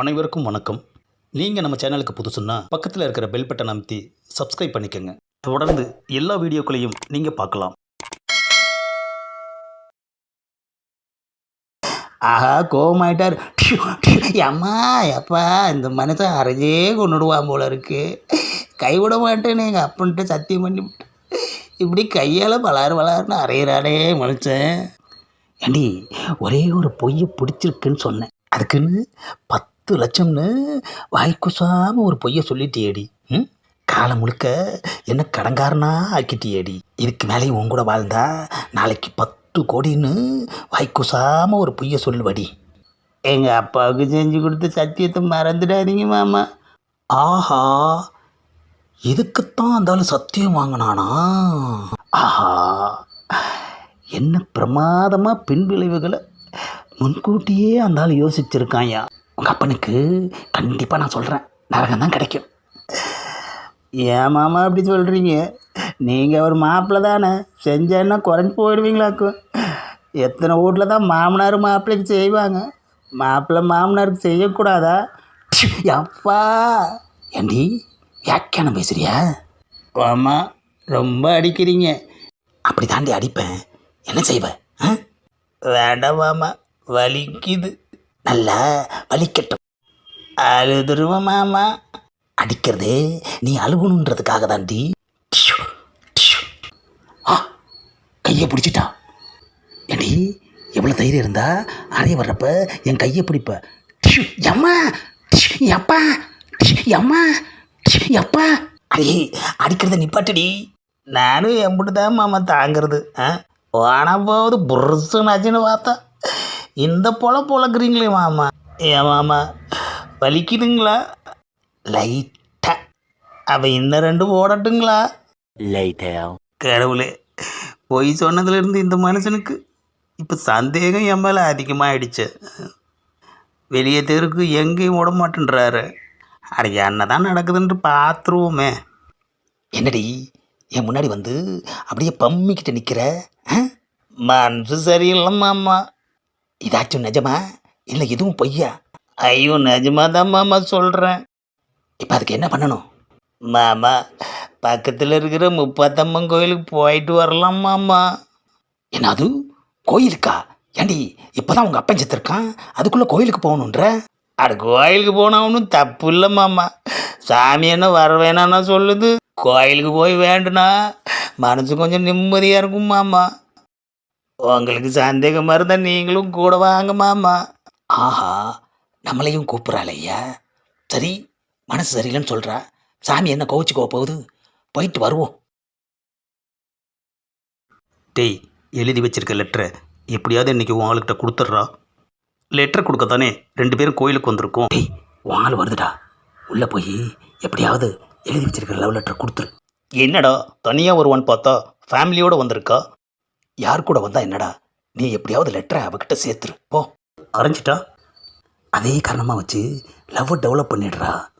அனைவருக்கும் வணக்கம். நீங்கள் நம்ம சேனலுக்கு புதுசுன்னா பக்கத்தில் இருக்கிற பெல் பட்டன் அமைத்தி சப்ஸ்கிரைப் பண்ணிக்கோங்க. தொடர்ந்து எல்லா வீடியோக்களையும் நீங்கள் பார்க்கலாம். ஆஹா கோமாயிட்டார் அம்மா எப்பா இந்த மனுஷன் அரைஞ்சே கொண்டுடுவான் போல இருக்கு. கைவிட மாட்டேன்னு எங்கள் அப்பன்ட்டு சத்தியம் பண்ணி இப்படி கையால் வளர் வளர்னு அரைகிறானே மனுஷன். ஏண்டி ஒரே ஒரு பொய்யை பிடிச்சிருக்குன்னு சொன்னேன். அதுக்குன்னு பத்து லட்சம்னு வாய்க்குசாம ஒரு பொய்யை சொல்லிட்டியேடி. ம்? காலம் முழுக்க என்ன கடங்காரனா ஆக்கிட்டியேடி. இதுக்கு மேலேயும் உன் கூட வாழ்ந்தா நாளைக்கு பத்து கோடின்னு வாய்க்குசாம ஒரு பொய்யை சொல்லுவடி. எங்கள் அப்பாவுக்கு செஞ்சு கொடுத்த சத்தியத்தை மறந்துடாதீங்க மாமா. ஆஹா இதுக்குத்தான் அந்த ஆளு சத்தியம் வாங்கினானா? ஆஹா என்ன பிரமாதமாக பின்விளைவுகளை முன்கூட்டியே அந்த ஆள் யோசிச்சிருக்கான்யா உங்கள் அப்பனுக்கு கண்டிப்பாக நான் சொல்கிறேன் நரகம் தான் கிடைக்கும். ஏன் மாமா அப்படி சொல்கிறீங்க நீங்கள் ஒரு மாப்பிள்ளை தானே. செஞ்சேன்னா குறைஞ்சி போயிடுவீங்களாக்கும் எத்தனை வீட்டில் தான் மாமனார் மாப்பிள்ளைக்கு செய்வாங்க? மாப்பிள்ளை மாமனாருக்கு செய்யக்கூடாதா? அப்பா ஏண்டி வியாக்கியானம் பேசுறியா? ஆமா ரொம்ப அடிக்கிறீங்க. அப்படி தாண்டி அடிப்பேன். என்ன செய்வ ஆ? வேண்டாம் மாமா வலிக்குது. நல்லா வலிக்கட்டும். அழுதுருவ மாமா. அடிக்கிறது நீ அழுகணுன்றதுக்காக தாண்டி டிஷு, டிஷு. ஆ கையை பிடிச்சிட்டா. எடி எவ்வளோ தைரியம் இருந்தா அறைய வர்றப்ப என் கையை பிடிப்ப. டிஷு, எம்மா? டிஷு, எப்பா? டிஷு, எம்மா? டிஷு, எப்பா? அடி அடிக்கிறத நிப்பாட்டடி. நானும் எம்பிட்டு தான் மாமா தாங்கிறது. ஆ வானா போகுது புருஷனாச்சுன்னு பார்த்தா. இந்த பொல பொழக்கிறீங்களே மாமா. ஏன் மாமா வலிக்குதுங்களா? லைட்டா அவன் இன்னும் ரெண்டு போடட்டுங்களா? கடவுளே பொய் சொன்னதுலேருந்து இந்த மனுஷனுக்கு இப்போ சந்தேகம் என் மேலே அதிகமாகிடுச்சு வெளியே தெருக்கு எங்கேயும் விட மாட்டேன்றாரு. அட என்ன தான் நடக்குதுன்ட்டு பார்த்துருவோமே என்னடி என் முன்னாடி வந்து அப்படியே பம்மிக்கிட்டு நிற்கிற மனசு சரியில்லை மாமா. இதாச்சும் நிஜமா? இல்லை எதுவும் பொய்யா? ஐயோ நிஜமா தான் மாமா சொல்கிறேன் இப்போ அதுக்கு என்ன பண்ணணும்? மாமா பக்கத்தில் இருக்கிற முப்பத்தம்மன் கோயிலுக்கு போயிட்டு வரலாம் மாமா. என்னது கோயிலுக்கா? ஏண்டி இப்போ தான் உங்கள் அப்பன் செத்துருக்கான். அதுக்குள்ளே கோயிலுக்கு போகணுன்ற? அட கோயிலுக்கு போனவனும் ஒன்றும் தப்பு இல்லை மாமா. சாமி என்ன வர வேணாம்னா சொல்லுது. கோயிலுக்கு போய் வேண்டுனா மனசு கொஞ்சம் நிம்மதியாக இருக்கும் மாமா. உங்களுக்கு சந்தேகமாக இருந்தால் நீங்களும் கூட வாங்க மாமா. ஆஹா நம்மளையும் கூப்பிட்றாளையா சரி மனசு சரியில்லைன்னு சொல்கிறா சாமி என்ன கோவிச்சுக்கோ போகுது. போயிட்டு வருவோம். டேய் எழுதி வச்சிருக்க லெட்டரை எப்படியாவது இன்னைக்கு உன் ஆளுகிட்ட கொடுத்துட்றா. லெட்டர் கொடுக்க தானே ரெண்டு பேரும் கோயிலுக்கு வந்திருக்கோம். டேய் ஆள் வருதுடா. உள்ளே போய் எப்படியாவது எழுதி வச்சிருக்கிற லவ் லெட்டர் கொடுத்துரு. என்னடா தனியாக வருவான்னு பார்த்தா ஃபேமிலியோடு வந்திருக்கா? யார் கூட வந்தா என்னடா? நீ எப்படியாவது லெட்டரை அவகிட்ட சேர்த்துரு. போ. அரைஞ்சிட்டா? அதே காரணமாக வச்சு லவ் டெவலப் பண்ணிடுறா.